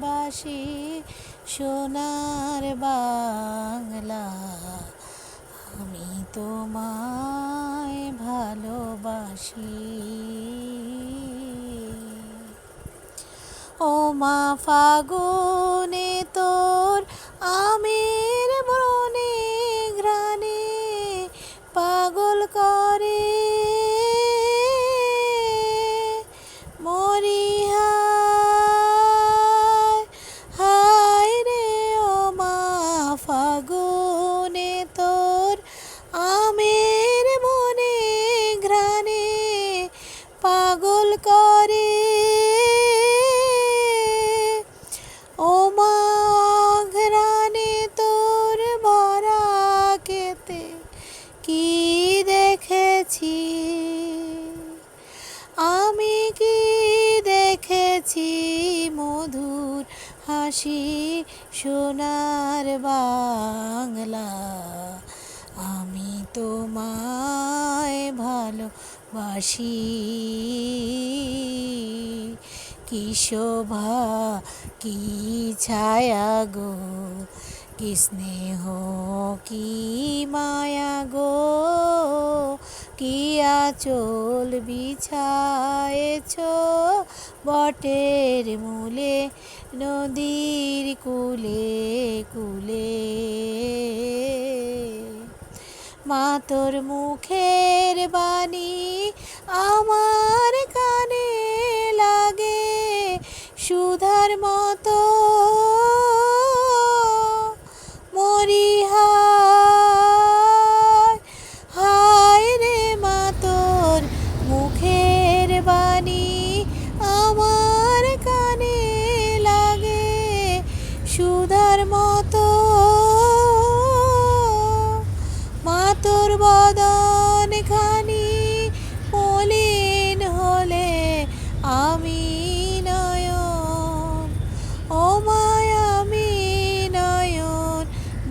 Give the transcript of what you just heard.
বাসি সোনার বাংলা। আমি তোমায় ভালোবাসি। ও মা ফাগুনে। করে। ও মা ঘ্রাণে তোর ভরা কেতে কি দেখেছি? আমি কি দেখেছি? মধুর হাসি সোনার বাংলা। আমি তোমায় ভালোবাসি। কি শোভা, কি ছায়া গো, কি স্নেহ, কি মায়া গো, কি আচল বিছায়েছ বটের মূলে, নদীর কুলে কুলে। মা তোর মুখের বাণী আমার সুধার মতো